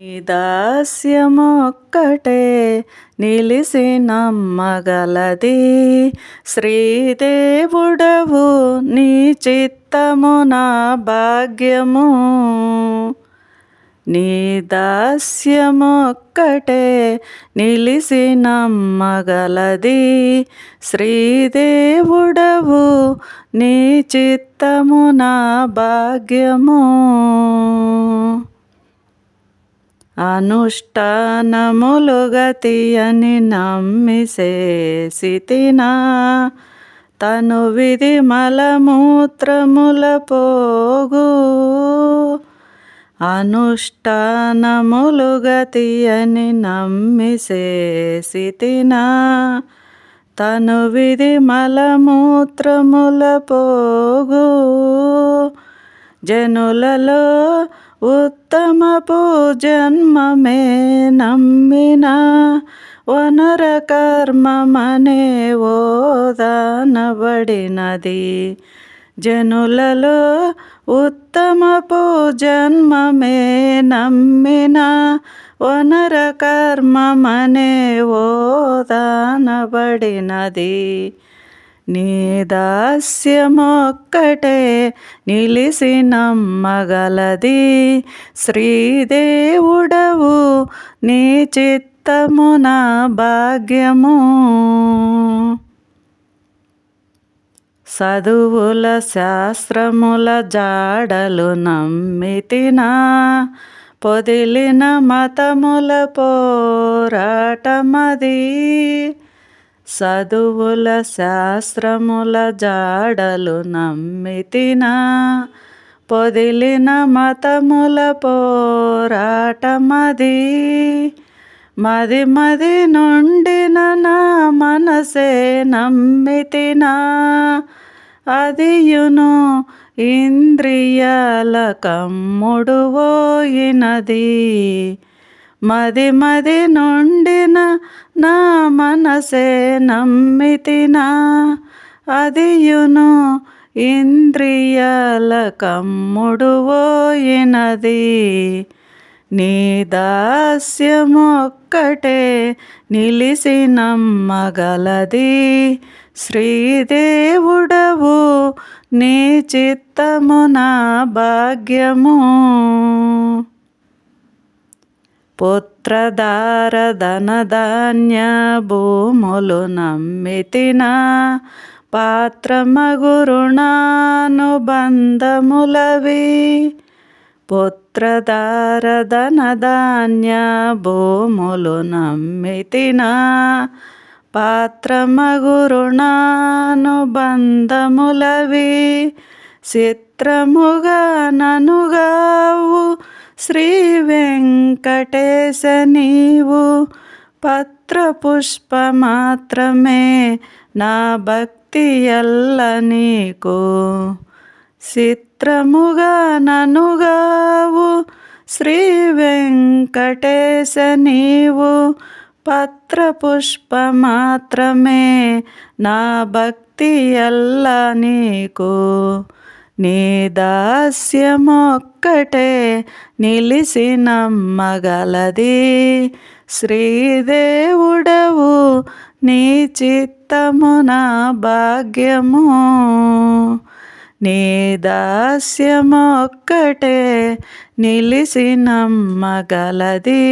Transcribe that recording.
నీ దాస్యమొక్కటే నిలిసి నమ్మగలది. శ్రీదేవుడవు నీ చిత్తము నా భాగ్యము. నీ దాస్యమొక్కటే నిలిసి నమ్మగలది. శ్రీదేవుడవు నీ చిత్తము నా భాగ్యము. అనుష్ఠానములుగా తీయని నమ్మిసేసితినా తను విధి మలమూత్రముల పోగు. అనుష్ఠానములుగా అని నమ్మిసేసితినా తను విధి మలమూత్రముల పోగు. జనులలో ఉత్తమపు జన్మమే నమ్మిన వనర కర్మమనే ఓదానబడినది జనులలో ఉత్తమపు జన్మమే నమ్మిన వనర కర్మమనే ఓదానబడినది నీ దాస్యమొక్కటే నిలిసి నమ్మగలది. శ్రీదేవుడవు నీ చిత్తమున భాగ్యము. చదువుల శాస్త్రముల జాడలు నమ్మితినా పొదిలిన మతముల పోరాటమది. చదువుల శాస్త్రముల జాడలు నమ్మితినా పొదిలిన మతముల పోరాటమది. మది మది నుండిన నా మనసే నమ్మితినా అదియును ఇంద్రియాల కమ్ముడు పోయినది మది మది నుండిన నా మనసే నమ్మితినా అదియును ఇంద్రియాల కమ్ముడు పోయినది నీ దాస్యమొక్కటే నిలిసి నమ్మగలది. శ్రీదేవుడవు నీ చిత్తము నా భాగ్యము. పుత్రధారధనధాన్య భూములు నమ్మితినా పాత్రమగురుణానుబంధములవి. పుత్రధారధనధాన్య భూములు నమ్మితినా పాత్రమగురుణానుబంధములవి. చిత్రముగా ననుగావు శ్రీ వెంకటేశ నీవు పత్రపుష్ప మాత్రమే. నా భక్తి ఎల్ల నీకు. చిత్రముగా ననుగావు శ్రీ వెంకటేశ నీవు పత్రపుష్ప మాత్రమే. నా భక్తి ఎల్ల నీకు. నీ దాస్యమొక్కటే నిలిసినమ్మగలది. శ్రీదేవుడవు నీ చిత్తమున భాగ్యము. నీ దాస్యమొక్కటే నిలిసినమ్మగలది.